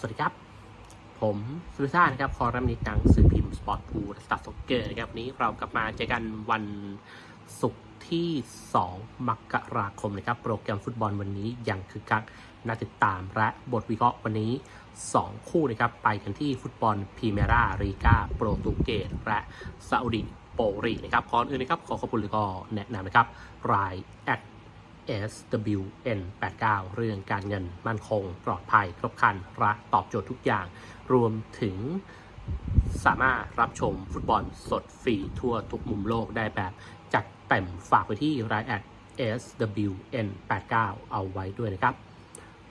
สวัสดีครับ ผมสุริซ่านะครับคอรัมนิตหนังสื่อพิมพ์สปอร์ตพูลสตาร์ซ็อกเกอร์นะครับวันนี้เรากลับมาเจอกันวันศุกร์ที่ 2 มกราคมนะครับ โปรแกรมฟุตบอลวันนี้ยังคือกักน่าติดตามและบทวิเคราะห์วันนี้ 2 คู่นะครับ ไปกันที่ฟุตบอลพรีเมียรารีกาโปรตุเกสและซาอุดิโปรีนะครับก่อนอื่นนะครับ ขอขอบคุณแล้วก็แนะนำนะครับรายแอด SWN 89 เรื่องการเงินมั่นคง ปลอดภัย ครบครันรักตอบโจทย์ทุกอย่าง รวมถึงสามารถรับชมฟุตบอลสดฟรีทั่วทุกมุมโลกได้แบบ จัดเต็มฝากไปที่รายแอด SWN 89 เอาไว้ด้วยนะครับ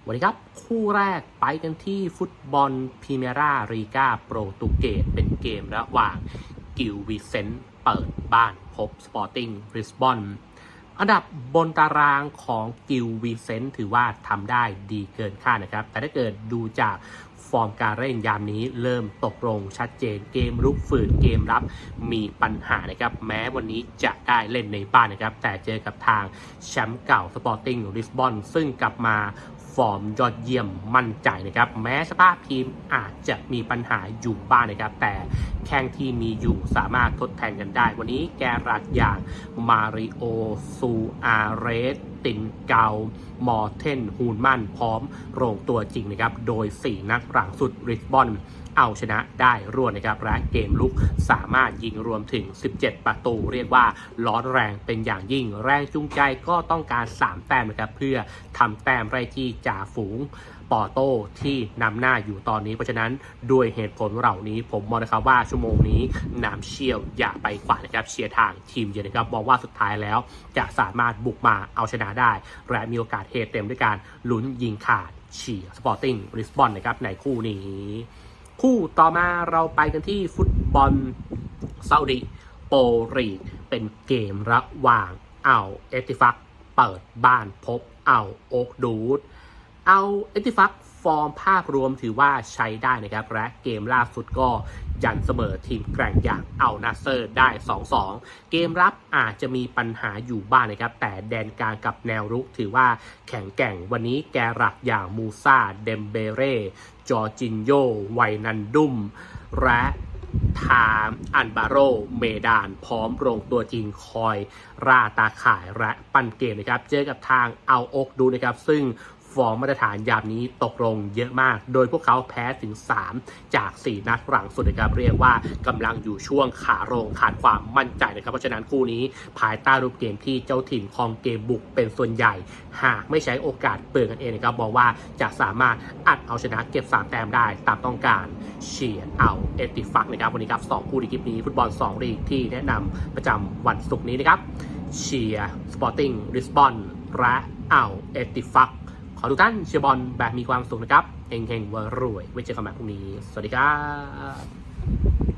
วันนี้ครับ คู่แรกไปกันที่ฟุตบอลพรีเมียรารีกาโปรตุเกสเป็นเกมระหว่างกิลวิเซนเปิดบ้านพบสปอร์ติ้งริสบอน อันดับบนตารางของกิลวีเซนต์ถือว่าทำได้ดีเกินคาดนะครับ แต่ถ้าเกิดดูจากฟอร์มการเล่นยามนี้เริ่มตกลงชัดเจนเกมรุกฝืนเกมรับมีปัญหานะครับ แม้วันนี้จะได้เล่นในบ้านนะครับ แต่เจอกับทางแชมป์เก่าสปอร์ติ้งลิสบอนซึ่งกลับมา ฟอร์มยอดเยี่ยมมั่นใจนะครับ แม้สภาพทีมอาจจะมีปัญหาอยู่บ้างนะครับ แต่แข้งที่มีอยู่สามารถทดแทนกันได้ วันนี้แกรัดอย่างมาริโอซูอาเรสตินเกามอร์เทน ฮูนมันพร้อมโรงตัวจริงนะครับ โดย 4 นักหลังสุดริสบอน เอาชนะได้รวดนะครับและเกมลุกสามารถยิงรวมถึง 17 ประตู เรียกว่าร้อนแรงเป็นอย่างยิ่ง แรงจูงใจก็ต้องการ 3 แต้มนะครับเพื่อทำแต้มไรที่จ่าฝูงปอโต้ที่นำหน้าอยู่ตอนนี้เพราะฉะนั้นด้วยเหตุผลเหล่านี้ผมมองนะครับว่าชั่วโมงนี้น้ำเชี่ยวอย่าไปขวานะครับเชียร์ทางทีมเยือนนะครับมองว่าสุดท้ายแล้วจะสามารถบุกมาเอาชนะได้ และมีโอกาสเฮเต็มด้วยการลุ้นยิงขาดเชียร์สปอร์ติ้งริสบอนนะครับในคู่นี้ คู่ต่อมาเราไปกันที่ฟุตบอลซาอุดีโปรลีเป็นเกมระหว่างเอาเอติฟักเปิดบ้านพบเอาโอกดูดเอาเอติฟัก อร์มภาพรวมถือว่าใช้ได้นะครับ และเกมล่าสุดก็ยันเสมอทีมแกร่งอย่างเอานาเซอร์ได้ 2-2 เกมรับอาจจะมีปัญหาอยู่บ้างนะครับ แต่แดนกลางกับแนวรุกถือว่าแข็งแกร่งวันนี้แกรักอย่างมูซาเดมเบเร่จอจินโยไวนันดุม และทามอันบาโรเมดาน พร้อมลงตัวจริงคอย ราตาข่ายและปันเกมนะครับ เจอกับทางเอาอกดูนะครับ ซึ่ง ฟอร์มมาตรฐานยามนี้ตกลงเยอะมาก โดยพวกเขาแพ้ถึง 3 จาก 4 นัดหลังสุดนะครับเรียกว่ากำลังอยู่ช่วงขาลงขาดความมั่นใจนะครับ เพราะฉะนั้นคู่นี้ภายใต้รูปเกมที่เจ้าถิ่นคองเกมบุกเป็นส่วนใหญ่ หากไม่ใช้โอกาสเปิดกันเองนะครับบอกว่าจะสามารถอัดเอาชนะเก็บ 3 แต้มได้ตามต้องการเชียร์เอาเอติฟักนะครับวันนี้ครับสองคู่ในคลิปนี้ฟุตบอล2ลีกที่แนะนำประจำวันศุกร์นี้นะครับเชียร์สปอร์ติ้งริสบอนและเอาเอติฟัก ขอทุกท่านเชียร์บอลแบบมีความสุขนะครับเฮงเฮงวรวยไว้เจอกันใหม่พรุ่งนี้ สวัสดีครับ